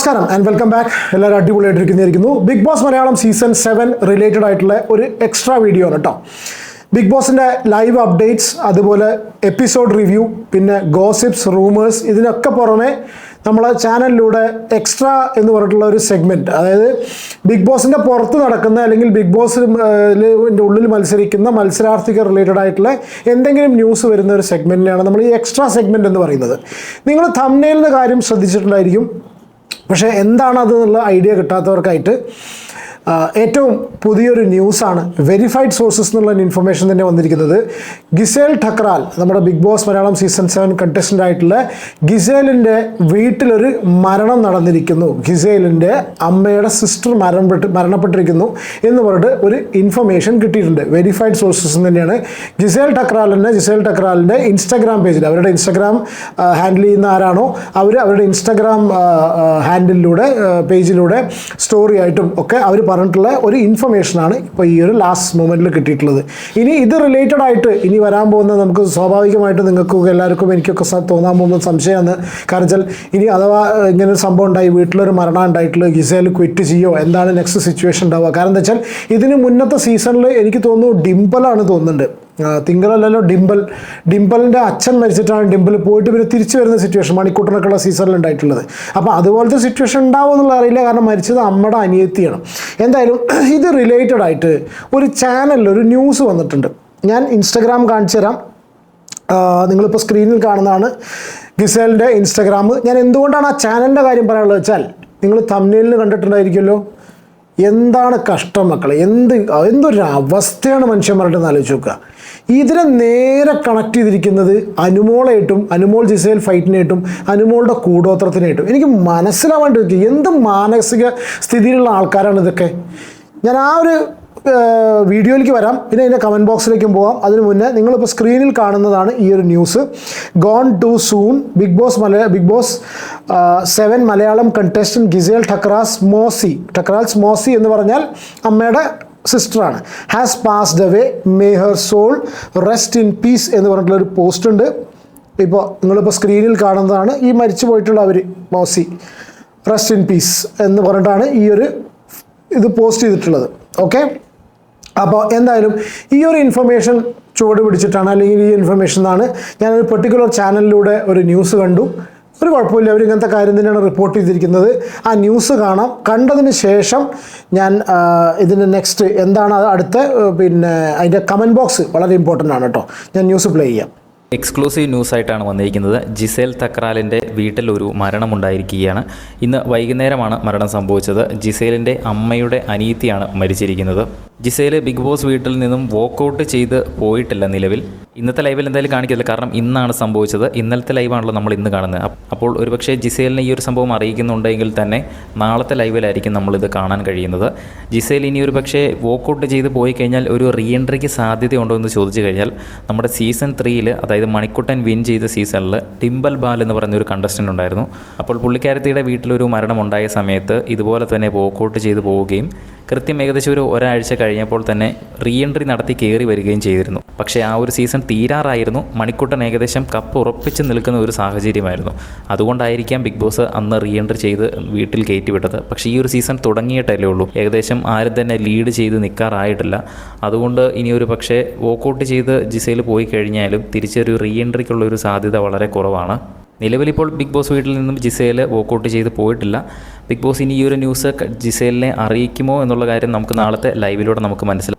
നമസ്കാരം and welcome back എല്ലാവരും അടിപൊളിയായിട്ടിരിക്കുന്നിരിക്കുന്നു Big Boss Malayalam season seven related ആയിട്ടുള്ള ഒരു എക്സ്ട്രാ വീഡിയോ ആണ് കേട്ടോ ബിഗ് ബോസിന്റെ ലൈവ് അപ്ഡേറ്റ്സ് അതുപോലെ എപ്പിസോഡ് റിവ്യൂ പിന്നെ ഗോസിപ്സ് റൂമേഴ്സ് ഇതിനൊക്കെ പുറമെ നമ്മളെ ചാനലിലൂടെ എക്സ്ട്രാ എന്ന് പറഞ്ഞിട്ടുള്ള ഒരു സെഗ്മെന്റ് അതായത് ബിഗ് ബോസിന്റെ പുറത്ത് നടക്കുന്ന അല്ലെങ്കിൽ ബിഗ് ബോസിന്റെ ഉള്ളിൽ മത്സരിക്കുന്ന മത്സരാർത്ഥികൾ റിലേറ്റഡ് ആയിട്ടുള്ള എന്തെങ്കിലും ന്യൂസ് വരുന്ന ഒരു സെഗ്മെന്റിനെയാണ് നമ്മൾ ഈ എക്സ്ട്രാ സെഗ്മെന്റ് എന്ന് പറയുന്നത്. നിങ്ങൾ തമ്മനയിലെ കാര്യം ശ്രദ്ധിച്ചിട്ടുണ്ടായിരിക്കും. പക്ഷേ എന്താണ് എന്നുള്ള ഐഡിയ കിട്ടാത്തവർക്കായിട്ട് ഏറ്റവും പുതിയൊരു ന്യൂസാണ് വെരിഫൈഡ് സോഴ്സസ് എന്നുള്ള ഇൻഫർമേഷൻ തന്നെ വന്നിരിക്കുന്നത്. ഗിസേൽ ഠക്രാൽ നമ്മുടെ Bigg Boss Malayalam season seven contestant ആയിട്ടുള്ള ഗിസേലിന്റെ വീട്ടിലൊരു മരണം നടന്നിരിക്കുന്നു. ഗിസേലിന്റെ അമ്മയുടെ സിസ്റ്റർ മരണപ്പെട്ട് മരണപ്പെട്ടിരിക്കുന്നു എന്ന് പറഞ്ഞിട്ട് ഒരു ഇൻഫർമേഷൻ കിട്ടിയിട്ടുണ്ട്. വെരിഫൈഡ് സോഴ്സസ് തന്നെയാണ്. ഗിസേൽ ടക്രാലിന്റെ ഗിസേൽ ടക്രാലിന്റെ ഇൻസ്റ്റാഗ്രാം പേജിൽ അവരുടെ ഇൻസ്റ്റാഗ്രാം ഹാൻഡിൽ ചെയ്യുന്ന ആരാണോ അവർ അവരുടെ ഇൻസ്റ്റാഗ്രാം ഹാൻഡിലൂടെ പേജിലൂടെ സ്റ്റോറി ആയിട്ടും ഒക്കെ അവർ പറഞ്ഞിട്ടുള്ള ഒരു ഇൻഫർമേഷനാണ് ഇപ്പോൾ ഈ ഒരു ലാസ്റ്റ് മൊമെന്റിൽ കിട്ടിയിട്ടുള്ളത്. ഇനി ഇത് റിലേറ്റഡ് ആയിട്ട് ഇനി വരാൻ പോകുന്ന നമുക്ക് സ്വാഭാവികമായിട്ട് നിങ്ങൾക്കും എല്ലാവർക്കും എനിക്കൊക്കെ തോന്നാൻ പോകുന്ന സംശയമാണ്. കാരണം വെച്ചാൽ ഇനി അഥവാ ഇങ്ങനെ ഒരു സംഭവം ഉണ്ടായി വീട്ടിലൊരു മരണം ഉണ്ടായിട്ടുള്ള ഗിസേൽ ക്വിറ്റ് ചെയ്യോ എന്താണ് നെക്സ്റ്റ് സിറ്റുവേഷൻ ഉണ്ടാവുക? കാരണം എന്താ വെച്ചാൽ ഇതിന് മുന്നത്തെ സീസണിൽ എനിക്ക് തോന്നുന്നു ഡിംപിളാണ് തോന്നുന്നുണ്ട്. തിങ്കളല്ലല്ലോ ഡിംബൽ. ഡിംബലിന്റെ അച്ഛൻ മരിച്ചിട്ടാണ് ഡിംപിൾ പോയിട്ട് പിന്നെ തിരിച്ചു വരുന്ന സിറ്റുവേഷൻ മണിക്കൂട്ടനൊക്കെയുള്ള സീസണിൽ ഉണ്ടായിട്ടുള്ളത്. അപ്പോൾ അതുപോലത്തെ സിറ്റുവേഷൻ ഉണ്ടാവും എന്നുള്ള അറിയില്ല. കാരണം മരിച്ചത് അമ്മയുടെ അനിയത്തിയാണ്. എന്തായാലും ഇത് റിലേറ്റഡ് ആയിട്ട് ഒരു ചാനലിൽ ഒരു ന്യൂസ് വന്നിട്ടുണ്ട്. ഞാൻ ഇൻസ്റ്റഗ്രാം കാണിച്ചു തരാം. നിങ്ങളിപ്പോൾ സ്ക്രീനിൽ കാണുന്നതാണ് ഗിസേലിന്റെ ഇൻസ്റ്റഗ്രാം ഞാൻ എന്തുകൊണ്ടാണ് ആ ചാനലിന്റെ കാര്യം പറയാനുള്ളത് വെച്ചാൽ നിങ്ങൾ തമ്മിലിന് കണ്ടിട്ടുണ്ടായിരിക്കുമല്ലോ. എന്താണ് കഷ്ടം മക്കളെ? എന്ത് എന്തൊരു അവസ്ഥയാണ് മനുഷ്യന്മാരുടെ ആലോചിച്ച് നോക്കുക. ഇതിനെ നേരെ കണക്ട് ചെയ്തിരിക്കുന്നത് അനുമോളായിട്ടും അനുമോൾ ജിസേൽ ഫൈറ്റിനായിട്ടും അനുമോളുടെ കൂടോത്രത്തിനായിട്ടും എനിക്ക് മനസ്സിലാവാണ്ട് എന്ത് മാനസിക സ്ഥിതിയിലുള്ള ആൾക്കാരാണ് ഇതൊക്കെ? ഞാൻ ആ ഒരു വീഡിയോയിലേക്ക് വരാം. പിന്നെ അതിന്റെ കമന്റ് ബോക്സിലേക്കും പോകാം അതിന് മുന്നേ നിങ്ങളിപ്പോൾ സ്ക്രീനിൽ കാണുന്നതാണ് ഈ ഒരു news gone too soon Bigg Boss Malayala Bigg Boss seven Malayalam contestant Gizele Thakral's മോസി. Thakral's മോസി എന്ന് പറഞ്ഞാൽ അമ്മയുടെ സിസ്റ്ററാണ് has passed away may her soul rest in peace എന്ന് പറഞ്ഞിട്ടുള്ള ഒരു പോസ്റ്റ് ഉണ്ട്. ഇപ്പോൾ നിങ്ങളിപ്പോൾ സ്ക്രീനിൽ കാണുന്നതാണ് ഈ മരിച്ചു പോയിട്ടുള്ള അവർ മോസി. റെസ്റ്റ് ഇൻ പീസ് എന്ന് പറഞ്ഞിട്ടാണ് ഈ ഒരു ഇത് പോസ്റ്റ് ചെയ്തിട്ടുള്ളത്. ഓക്കെ അപ്പോൾ എന്തായാലും ഈ ഒരു ഇൻഫർമേഷൻ ചുവട് പിടിച്ചിട്ടാണ് അല്ലെങ്കിൽ ഈ ഇൻഫർമേഷൻ എന്നാണ് ഞാനൊരു പെർട്ടിക്കുലർ ചാനലിലൂടെ ഒരു ന്യൂസ് കണ്ടു. ഒരു കുഴപ്പമില്ല അവർ ഇങ്ങനത്തെ കാര്യം തന്നെയാണ് റിപ്പോർട്ട് ചെയ്തിരിക്കുന്നത്. ആ ന്യൂസ് കാണാം. കണ്ടതിന് ശേഷം ഞാൻ ഇതിന്റെ നെക്സ്റ്റ് എന്താണ് അടുത്ത പിന്നെ അതിന്റെ കമന്റ് ബോക്സ് വളരെ ഇമ്പോർട്ടന്റ് ആണ് കേട്ടോ. ഞാൻ ന്യൂസ് പ്ലേ ചെയ്യാം. എക്സ്ക്ലൂസീവ് ന്യൂസായിട്ടാണ് വന്നിരിക്കുന്നത്. ജിസേൽ തക്രാലിന്റെ വീട്ടിൽ ഒരു മരണമുണ്ടായിരിക്കുകയാണ്. ഇന്ന് വൈകുന്നേരമാണ് മരണം സംഭവിച്ചത്. ജിസേലിന്റെ അമ്മയുടെ അനീതിയാണ് മരിച്ചിരിക്കുന്നത്. ജിസേൽ ബിഗ് ബോസ് വീട്ടിൽ നിന്നും വോക്കൗട്ട് ചെയ്ത് പോയിട്ടില്ല നിലവിൽ. ഇന്നത്തെ ലൈവിൽ എന്തായാലും കാണിക്കില്ല കാരണം ഇന്നാണ് സംഭവിച്ചത്. ഇന്നലത്തെ ലൈവാണല്ലോ നമ്മൾ ഇന്ന് കാണുന്നത്. അപ്പ് അപ്പോൾ ഒരുപക്ഷേ ജിസേലിനെ ഈ ഒരു സംഭവം അറിയിക്കുന്നുണ്ടെങ്കിൽ തന്നെ നാളത്തെ ലൈവിലായിരിക്കും നമ്മളിത് കാണാൻ കഴിയുന്നത്. ജിസേൽ ഇനി ഒരു പക്ഷേ വോക്കൗട്ട് ചെയ്ത് പോയി കഴിഞ്ഞാൽ ഒരു റീ എൻട്രിക്ക് സാധ്യതയുണ്ടോ എന്ന് ചോദിച്ചു കഴിഞ്ഞാൽ നമ്മുടെ സീസൺ ത്രീയിൽ അതായത് മണിക്കുട്ടൻ വിൻ ചെയ്ത സീസണിൽ ടിംബൽ ബാൽ എന്ന് ഒരു കണ്ടസ്റ്റന്റ് ഉണ്ടായിരുന്നു. അപ്പോൾ പുള്ളിക്കാരത്തിയുടെ വീട്ടിലൊരു മരണം ഉണ്ടായ സമയത്ത് ഇതുപോലെ തന്നെ വോക്കൗട്ട് ചെയ്ത് പോവുകയും കൃത്യം ഏകദേശം ഒരു ഒരാഴ്ച കഴിഞ്ഞപ്പോൾ തന്നെ റീ എൻട്രി നടത്തി കയറി വരികയും ചെയ്തിരുന്നു. പക്ഷേ ആ ഒരു സീസൺ തീരാറായിരുന്നു. മണിക്കുട്ടൻ ഏകദേശം കപ്പ് ഉറപ്പിച്ച് നിൽക്കുന്ന ഒരു സാഹചര്യമായിരുന്നു. അതുകൊണ്ടായിരിക്കാം ബിഗ് ബോസ് അന്ന് റീ എൻട്രി ചെയ്ത് വീട്ടിൽ കയറ്റിവിട്ടത്. പക്ഷേ ഈ ഒരു സീസൺ തുടങ്ങിയിട്ടല്ലേ ഉള്ളൂ. ഏകദേശം ആരും തന്നെ ലീഡ് ചെയ്ത് നിൽക്കാറായിട്ടില്ല. അതുകൊണ്ട് ഇനി ഒരു പക്ഷേ വോക്കൗട്ട് ചെയ്ത് ജിസയിൽ പോയി കഴിഞ്ഞാലും തിരിച്ചൊരു റീ എൻട്രിക്കുള്ള ഒരു സാധ്യത വളരെ കുറവാണ്. നിലവിലിപ്പോൾ ബിഗ് ബോസ് വീട്ടിൽ നിന്നും ജിസേൽ വോക്കൗട്ട് ചെയ്ത് പോയിട്ടില്ല. ബിഗ് ബോസ് ഇനി ഈ ഒരു ന്യൂസ് ജിസേലിനെ അറിയിക്കുമോ എന്നുള്ള കാര്യം നമുക്ക് നാളത്തെ ലൈവിലൂടെ നമുക്ക് മനസ്സിലാക്കാം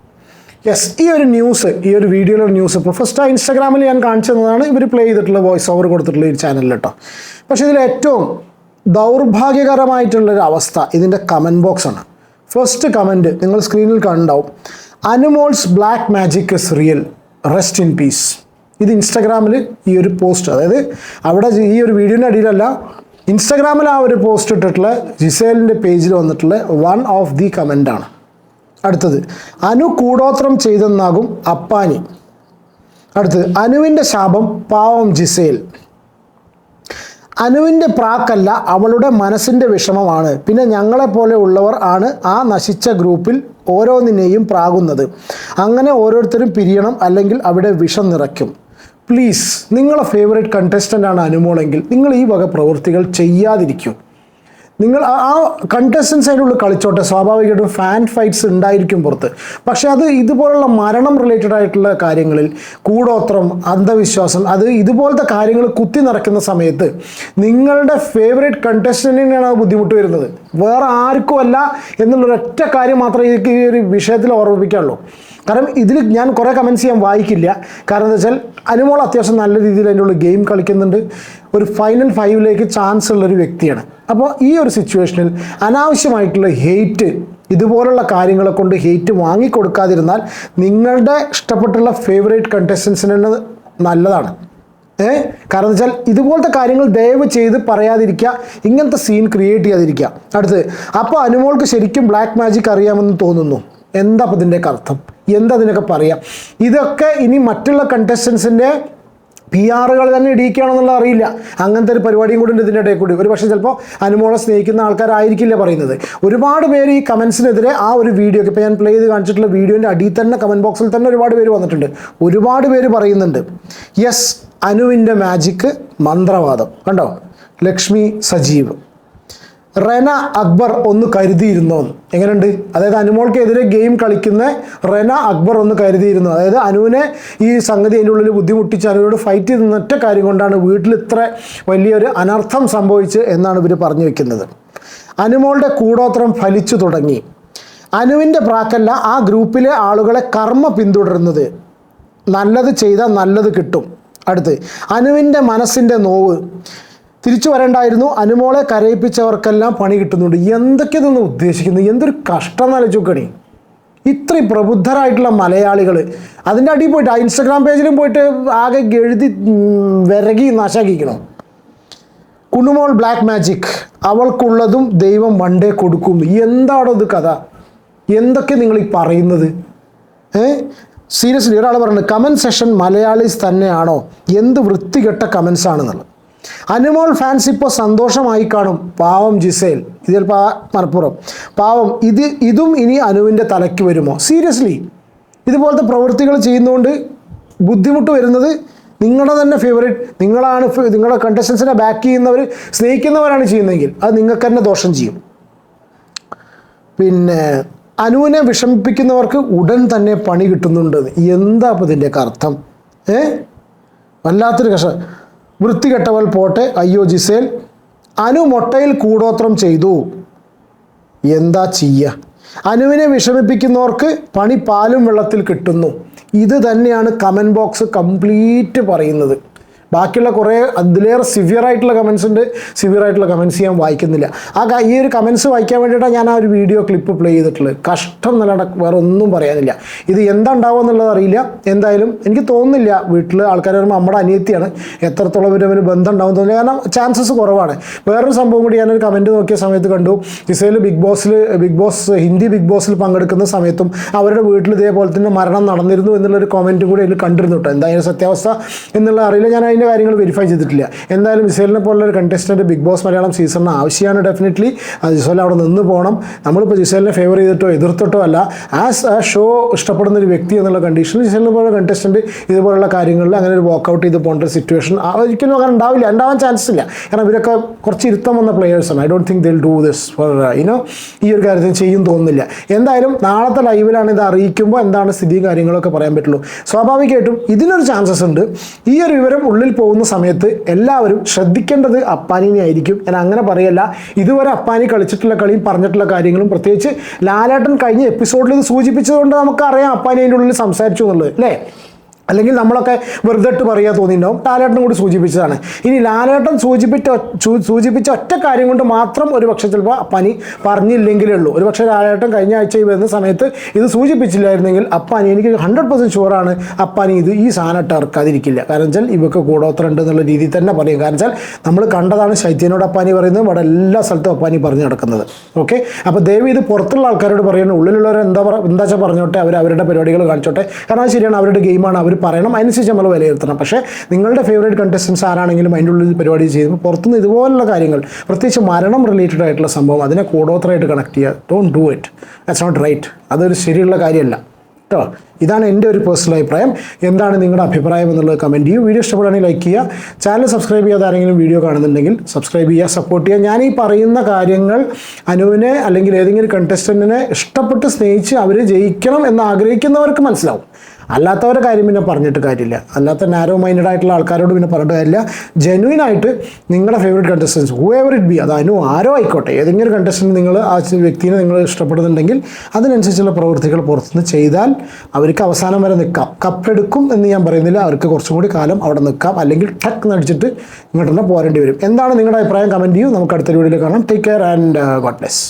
യെസ് ഈ ഒരു ന്യൂസ് ഈ ഒരു വീഡിയോയിലെ ന്യൂസ് ഇപ്പോൾ ഫസ്റ്റ് ആ ഇൻസ്റ്റാഗ്രാമിൽ ഞാൻ കാണിച്ചതാണ് ഇവർ പ്ലേ ചെയ്തിട്ടുള്ള വോയിസ് ഓവർ കൊടുത്തിട്ടുള്ള ഈ ചാനലിൽ കേട്ടോ പക്ഷേ ഇതിൽ ഏറ്റവും ദൗർഭാഗ്യകരമായിട്ടുള്ളൊരു അവസ്ഥ ഇതിന്റെ കമന്റ് ബോക്സാണ് ഫസ്റ്റ് കമന്റ് നിങ്ങൾ സ്ക്രീനിൽ കണ്ടാവും. Anumol's black magic is real rest in peace ഇത് ഇൻസ്റ്റാഗ്രാമിൽ ഈ ഒരു പോസ്റ്റ് അതായത് അവിടെ ഈ ഒരു വീഡിയോന്റെ അടിയിലല്ല ഇൻസ്റ്റാഗ്രാമിൽ ആ ഒരു പോസ്റ്റ് ഇട്ടിട്ടുള്ള ജിസേലിന്റെ പേജിൽ വന്നിട്ടുള്ള വൺ ഓഫ് ദി കമന്റാണ് അടുത്തത് അനു കൂടോത്രം ചെയ്തെന്നാകും അപ്പാനി. അടുത്തത് അനുവിന്റെ ശാപം പാവം ജിസേൽ. അനുവിന്റെ പ്രാക്കല്ല അവളുടെ മനസ്സിന്റെ വിഷമമാണ്. പിന്നെ ഞങ്ങളെപ്പോലെ ഉള്ളവർ ആണ് ആ നശിച്ച ഗ്രൂപ്പിൽ ഓരോന്നിനെയും പ്രാകുന്നത്. അങ്ങനെ ഓരോരുത്തരും പിരിയണം അല്ലെങ്കിൽ അവിടെ വിഷം നിറയ്ക്കും. പ്ലീസ് നിങ്ങളെ ഫേവറേറ്റ് കണ്ടസ്റ്റന്റ് ആണ് അനുമോളെങ്കിൽ നിങ്ങൾ ഈ വക പ്രവൃത്തികൾ ചെയ്യാതിരിക്കൂ. നിങ്ങൾ ആ- കണ്ടസ്റ്റൻസ് അതിനുള്ളിൽ കളിച്ചോട്ടെ. സ്വാഭാവികമായിട്ടും ഫാൻ ഫൈറ്റ്സ് ഉണ്ടായിരിക്കും പുറത്ത്. പക്ഷേ അത് ഇതുപോലുള്ള മരണം റിലേറ്റഡ് ആയിട്ടുള്ള കാര്യങ്ങളിൽ കൂടോത്രം അന്ധവിശ്വാസം അത് ഇതുപോലത്തെ കാര്യങ്ങൾ കുത്തി നിറയ്ക്കുന്ന സമയത്ത് നിങ്ങളുടെ ഫേവറേറ്റ് കണ്ടസ്റ്റന്റിനാണ് അത് ബുദ്ധിമുട്ട് വരുന്നത്. വേറെ ആർക്കും അല്ല എന്നുള്ളൊരൊറ്റ കാര്യം മാത്രമേ ഈ ഒരു വിഷയത്തിൽ ഓർമ്മിപ്പിക്കാനുള്ളൂ. കാരണം ഇതിൽ ഞാൻ കുറേ കമൻസ് ചെയ്യാൻ വായിക്കില്ല. കാരണം എന്താ വെച്ചാൽ അനുമോൾ അത്യാവശ്യം നല്ല രീതിയിൽ അതിന്റെ ഉള്ള ഗെയിം കളിക്കുന്നുണ്ട്. ഒരു ഫൈനൽ ഫൈവിലേക്ക് ചാൻസ് ഉള്ളൊരു വ്യക്തിയാണ്. അപ്പോൾ ഈ ഒരു സിറ്റുവേഷനിൽ അനാവശ്യമായിട്ടുള്ള ഹെയ്റ്റ് ഇതുപോലുള്ള കാര്യങ്ങളെ കൊണ്ട് ഹെയ്റ്റ് വാങ്ങിക്കൊടുക്കാതിരുന്നാൽ നിങ്ങളുടെ ഇഷ്ടപ്പെട്ടുള്ള ഫേവറേറ്റ് കണ്ടസ്റ്റൻസിന് നല്ലതാണ്. ഏ? കാരണം വെച്ചാൽ ഇതുപോലത്തെ കാര്യങ്ങൾ ദയവ് ചെയ്ത് പറയാതിരിക്കുക. ഇങ്ങനത്തെ സീൻ ക്രിയേറ്റ് ചെയ്യാതിരിക്കുക. അടുത്ത് അപ്പോൾ അനുമോൾക്ക് ശരിക്കും ബ്ലാക്ക് മാജിക് അറിയാമെന്ന് തോന്നുന്നു. എന്താ അപ്പം ഇതിന്റെയൊക്കെ അർത്ഥം? എന്താ അതിനൊക്കെ പറയാം? ഇതൊക്കെ ഇനി മറ്റുള്ള കണ്ടസ്റ്റൻസിന്റെ പി ആറുകൾ തന്നെ ഇടിയിക്കുകയാണെന്നുള്ള അറിയില്ല. അങ്ങനത്തെ ഒരു പരിപാടിയും കൂടി ഉണ്ട് ഇതിന്റെ ഇടയിൽ കൂടി ഒരു പക്ഷേ ചിലപ്പോൾ അനുമോളെ സ്നേഹിക്കുന്ന ആൾക്കാരായിരിക്കില്ല പറയുന്നത്. ഒരുപാട് പേര് ഈ കമൻസിനെതിരെ ആ ഒരു വീഡിയോ ഇപ്പോൾ ഞാൻ പ്ലേ ചെയ്ത് കാണിച്ചിട്ടുള്ള വീഡിയോന്റെ അടിയിൽ തന്നെ കമന്റ് ബോക്സിൽ തന്നെ ഒരുപാട് പേര് വന്നിട്ടുണ്ട്. ഒരുപാട് പേര് പറയുന്നുണ്ട്. യെസ് അനുവിന്റെ മാജിക്ക് മന്ത്രവാദം. കണ്ടോ? ലക്ഷ്മി സജീവ്. റെന അക്ബർ ഒന്ന് കരുതിയിരുന്നോ എങ്ങനെയുണ്ട്? അതായത് അനുമോൾക്കെതിരെ ഗെയിം കളിക്കുന്ന റെന അക്ബർ ഒന്ന് കരുതിയിരുന്നു അതായത് അനുവിനെ ഈ സംഗതി അതിന്റെ ഉള്ളിൽ ബുദ്ധിമുട്ടിച്ച് അനുവിനോട് ഫൈറ്റ് ചെയ്ത് ഒറ്റ കാര്യം കൊണ്ടാണ് വീട്ടിൽ ഇത്ര വലിയൊരു അനർത്ഥം സംഭവിച്ച് എന്നാണ് ഇവർ പറഞ്ഞു വെക്കുന്നത്. അനുമോളുടെ കൂടോത്രം ഫലിച്ചു തുടങ്ങി. അനുവിന്റെ പ്രാക്കല്ല ആ ഗ്രൂപ്പിലെ ആളുകളെ കർമ്മ പിന്തുടരുന്നത്. നല്ലത് ചെയ്താൽ നല്ലത് കിട്ടും. അടുത്ത് അനുവിന്റെ മനസ്സിന്റെ നോവ്. തിരിച്ചു വരേണ്ടായിരുന്നു. അനുമോളെ കരയിപ്പിച്ചവർക്കെല്ലാം പണി കിട്ടുന്നുണ്ട്. എന്തൊക്കെ ഇതൊന്ന് ഉദ്ദേശിക്കുന്നത് എന്തൊരു കഷ്ടം എന്നാലോചിക്കണി ഇത്രയും പ്രബുദ്ധരായിട്ടുള്ള മലയാളികൾ അതിന്റെ അടിയിൽ പോയിട്ട് ആ ഇൻസ്റ്റഗ്രാം പേജിലും പോയിട്ട് ആകെ എഴുതി വിരകി നാശാക്കിക്കണം കുണുമോൾ ബ്ലാക്ക് മാജിക്. അവൾക്കുള്ളതും ദൈവം വണ്ടേ കൊടുക്കും എന്താണോ ഇത് കഥ? എന്തൊക്കെ നിങ്ങൾ ഈ പറയുന്നത്? ഏ? സീരിയസ്ലി ഒരാൾ പറയുന്നത് കമന്റ് സെഷൻ മലയാളീസ് തന്നെയാണോ? എന്ത് വൃത്തികെട്ട കമൻസ് ആണെന്നുള്ളത് അനുമോൾ ഫാൻസ് ഇപ്പോൾ സന്തോഷമായി കാണും. പാവം ജിസേൽ. ഇത് ചിലപ്പോൾ മലപ്പുറം. പാവം ഇത് ഇതും ഇനി അനുവിന്റെ തലയ്ക്ക് വരുമോ? സീരിയസ്ലി ഇതുപോലത്തെ പ്രവൃത്തികൾ ചെയ്യുന്നതുകൊണ്ട് ബുദ്ധിമുട്ട് വരുന്നത് നിങ്ങളുടെ തന്നെ ഫേവറേറ്റ് നിങ്ങളാണ് നിങ്ങളുടെ കണ്ടസ്റ്റൻസിനെ ബാക്ക് ചെയ്യുന്നവർ സ്നേഹിക്കുന്നവരാണ് ചെയ്യുന്നതെങ്കിൽ അത് നിങ്ങൾക്ക് തന്നെ ദോഷം ചെയ്യും. പിന്നെ അനുവിനെ വിഷമിപ്പിക്കുന്നവർക്ക് ഉടൻ തന്നെ പണി കിട്ടുന്നുണ്ട്. എന്താ അപ്പോൾ ഇതിന്റെയൊക്കെ അർത്ഥം? ഏ? വല്ലാത്തൊരു കഷ്ട വൃത്തികെട്ടവൾ പോട്ടെ. അയ്യോ ജിസേൽ അനു മൊട്ടയിൽ കൂടോത്രം ചെയ്തു. എന്താ ചെയ്യ? അനുവിനെ വിഷമിപ്പിക്കുന്നവർക്ക് പണി പാലും വെള്ളത്തിൽ കിട്ടുന്നു. ഇത് തന്നെയാണ് കമന്റ് ബോക്സ് കംപ്ലീറ്റ് പറയുന്നത്. ബാക്കിയുള്ള കുറേ അതിലേറെ സിവിയർ ആയിട്ടുള്ള കമൻസ് ഉണ്ട്. സിവിയർ ആയിട്ടുള്ള കമൻസ് ഞാൻ വായിക്കുന്നില്ല. ആ ഈ ഒരു കമൻസ് വായിക്കാൻ വേണ്ടിയിട്ടാണ് ഞാൻ ആ ഒരു വീഡിയോ ക്ലിപ്പ് പ്ലേ ചെയ്തിട്ടുള്ളത്. കഷ്ടം എന്നല്ലാണ്ട് വേറെ ഒന്നും പറയാനില്ല. ഇത് എന്താ ഉണ്ടാവുക എന്നുള്ളത് അറിയില്ല. എന്തായാലും എനിക്ക് തോന്നുന്നില്ല വീട്ടിൽ ആൾക്കാർ പറയുമ്പോൾ നമ്മുടെ അനിയത്തിയാണ് എത്രത്തോളം ഒരു ഒരു ബന്ധം ഉണ്ടാവും തോന്നില്ല കാരണം ചാൻസസ് കുറവാണ്. വേറൊരു സംഭവം കൂടി ഞാനൊരു കമന്റ് നോക്കിയ സമയത്ത് കണ്ടു. ഇസയിൽ ബിഗ് ബോസിൽ ബിഗ് ബോസ് ഹിന്ദി ബിഗ് ബോസിൽ പങ്കെടുക്കുന്ന സമയത്തും അവരുടെ വീട്ടിൽ ഇതേപോലെ തന്നെ മരണം നടന്നിരുന്നു എന്നുള്ളൊരു കമന്റ് കൂടി അതിൽ കണ്ടിരുന്നു കേട്ടോ. എന്തായാലും സത്യാവസ്ഥ എന്നുള്ള അറിയില്ല. ഞാൻ അതിന്റെ കാര്യങ്ങൾ വെരിഫൈ ചെയ്തിട്ടില്ല. എന്തായാലും മിസൈലിനെ പോലുള്ള ഒരു കണ്ടസ്റ്റന്റ് ബിഗ് ബോസ് മലയാളം സീസണിന് ആവശ്യമാണ് ഡെഫിനറ്റ്ലി ജിസേൽ അവിടെ നിന്ന് പോകണം. നമ്മളിപ്പോൾ ജിസേലിനെ ഫേവർ ചെയ്തിട്ടോ എതിർത്തിട്ടോ അല്ല ആസ് ആ ഷോ ഇഷ്ടപ്പെടുന്ന ഒരു വ്യക്തി എന്നുള്ള കണ്ടീഷനിൽ ജിസേലിനെ പോലുള്ള കണ്ടസ്റ്റന്റ് ഇതുപോലുള്ള കാര്യങ്ങളിൽ അങ്ങനെ ഒരു വാക്കൗട്ട് ചെയ്ത് പോകേണ്ട ഒരു സിറ്റുവേഷൻ ഒരിക്കലും അങ്ങനെ ഉണ്ടാവില്ല. ഉണ്ടാവാൻ ചാൻസ് ഇല്ല. കാരണം ഇവരൊക്കെ കുറച്ച് ഇരുത്തം വന്ന പ്ലെയേഴ്സാണ് I don't think they'll do this for you know ഈ ഒരു കാര്യത്തിൽ ചെയ്യും തോന്നുന്നില്ല. എന്തായാലും നാളത്തെ ലൈവിലാണ് ഇത് അറിയിക്കുമ്പോൾ എന്താണ് സ്ഥിതിയും കാര്യങ്ങളൊക്കെ പറയാൻ പറ്റുള്ളൂ. സ്വാഭാവികമായിട്ടും ഇതിനൊരു ചാൻസസ് ഉണ്ട്. ഈ ഒരു വിവരം ഉള്ളിൽ പോകുന്ന സമയത്ത് എല്ലാവരും ശ്രദ്ധിക്കേണ്ടത് അപ്പാനിനെ ആയിരിക്കും. ഞാൻ അങ്ങനെ പറയല്ല. ഇതുവരെ അപ്പാനി കളിച്ചിട്ടുള്ള കളിയും പറഞ്ഞിട്ടുള്ള കാര്യങ്ങളും പ്രത്യേകിച്ച് ലാലേട്ടൻ കഴിഞ്ഞ എപ്പിസോഡിൽ ഇത് സൂചിപ്പിച്ചതുകൊണ്ട് നമുക്കറിയാം അപ്പാനി അതിന്റെ ഉള്ളിൽ സംസാരിച്ചു എന്നുള്ളത് അല്ലേ? അല്ലെങ്കിൽ നമ്മളൊക്കെ വെറുതെ ഇട്ട് പറയാൻ തോന്നിയിട്ടുണ്ടാവും. ലാലേട്ടനും കൂടി സൂചിപ്പിച്ചതാണ്. ഇനി ലാലേട്ടൻ സൂചിപ്പിച്ച സൂചിപ്പിച്ച ഒറ്റ കാര്യം കൊണ്ട് മാത്രം ഒരു പക്ഷേ ചിലപ്പോൾ പനി പറഞ്ഞില്ലെങ്കിലേ ഉള്ളൂ. ഒരു പക്ഷേ ലാലേട്ടൻ കഴിഞ്ഞ ആഴ്ച വരുന്ന സമയത്ത് ഇത് സൂചിപ്പിച്ചില്ലായിരുന്നെങ്കിൽ അപ്പാനി എനിക്ക് ഹൺഡ്രഡ് പെർസെന്റ് ഷുവറാണ് അപ്പാനി ഇത് ഈ സാധനം ഇറക്കാതിരിക്കില്ല കാരണം വെച്ചാൽ ഇവക്ക് കൂടോത്രണ്ട് എന്നുള്ള രീതിയിൽ തന്നെ പറയും. കാരണം വെച്ചാൽ നമ്മൾ കണ്ടതാണ് ശൈത്യനോട് അപ്പാനി പറയുന്നത്. ഇവിടെ എല്ലാ സ്ഥലത്തും അപ്പാനി പറഞ്ഞു നടക്കുന്നത്. ഓക്കെ അപ്പോൾ ദയവ് ഇത് പുറത്തുള്ള ആൾക്കാരോട് പറയുന്നത് ഉള്ളിലുള്ളവർ എന്താ എന്താ വെച്ചാൽ പറഞ്ഞോട്ടെ? അവർ അവരുടെ പരിപാടികൾ കാണിച്ചോട്ടെ. കാരണം ശരിയാണ്. അവരുടെ ഗെയിമാണ്. അവർ പറയണം. അതിനനുസരിച്ച് നമ്മൾ വിലയിരുത്തണം. പക്ഷേ നിങ്ങളുടെ ഫേവറേറ്റ് കണ്ടസ്റ്റൻസ് ആരാണെങ്കിലും അതിന്റെ ഉള്ളിൽ പരിപാടി ചെയ്യുമ്പോൾ പുറത്തുനിന്ന് ഇതുപോലുള്ള കാര്യങ്ങൾ പ്രത്യേകിച്ച് മരണം റിലേറ്റഡ് ആയിട്ടുള്ള സംഭവം അതിനെ കൂടോത്രമായിട്ട് കണക്ട് ചെയ്യുക. Don't do it that's not right അതൊരു ശരിയുള്ള കാര്യമല്ല. കേട്ടോ ഇതാണ് എന്റെ ഒരു പേഴ്സണൽ അഭിപ്രായം. എന്താണ് നിങ്ങളുടെ അഭിപ്രായം എന്നുള്ളത് കമന്റ് ചെയ്യൂ. വീഡിയോ ഇഷ്ടപ്പെടുകയാണെങ്കിൽ ലൈക്ക് ചെയ്യുക. ചാനൽ സബ്സ്ക്രൈബ് ചെയ്യാതെ ആരെങ്കിലും വീഡിയോ കാണുന്നുണ്ടെങ്കിൽ സബ്സ്ക്രൈബ് ചെയ്യുക സപ്പോർട്ട് ചെയ്യുക. ഞാൻ ഈ പറയുന്ന കാര്യങ്ങൾ അനുവിനെ അല്ലെങ്കിൽ ഏതെങ്കിലും കണ്ടസ്റ്റന്റിനെ ഇഷ്ടപ്പെട്ട് സ്നേഹിച്ച് അവർ ജയിക്കണം എന്ന് ആഗ്രഹിക്കുന്നവർക്ക് മനസ്സിലാവും. അല്ലാത്തവരുടെ കാര്യം പിന്നെ പറഞ്ഞിട്ട് കാര്യമില്ല. അല്ലാത്ത നാരോ മൈൻഡഡ് ആയിട്ടുള്ള ആൾക്കാരോട് പിന്നെ പറഞ്ഞിട്ട് കാര്യമില്ല. ജെനുവിൻ ആയിട്ട് നിങ്ങളുടെ favourite contestants whoever it be അത് അനു ആരോ ആയിക്കോട്ടെ ഏതെങ്കിലും ഒരു കണ്ടസ്റ്റന്റ് നിങ്ങൾ ആ വ്യക്തിനെ നിങ്ങൾ ഇഷ്ടപ്പെടുന്നുണ്ടെങ്കിൽ അതിനനുസരിച്ചുള്ള പ്രവൃത്തികൾ പുറത്തുനിന്ന് ചെയ്താൽ അവർക്ക് അവസാനം വരെ നിൽക്കാം. കപ്പെടുക്കും എന്ന് ഞാൻ പറയുന്നില്ല. അവർക്ക് കുറച്ചും കൂടി കാലം അവിടെ നിൽക്കാം. അല്ലെങ്കിൽ ടക്ക് നടിച്ചിട്ട് ഇങ്ങോട്ട് തന്നെ പോരേണ്ടി വരും. എന്താണ് നിങ്ങളുടെ അഭിപ്രായം? കമന്റ് ചെയ്യൂ. നമുക്ക് അടുത്ത വീഡിയോയിൽ കാണാം. Take care and God bless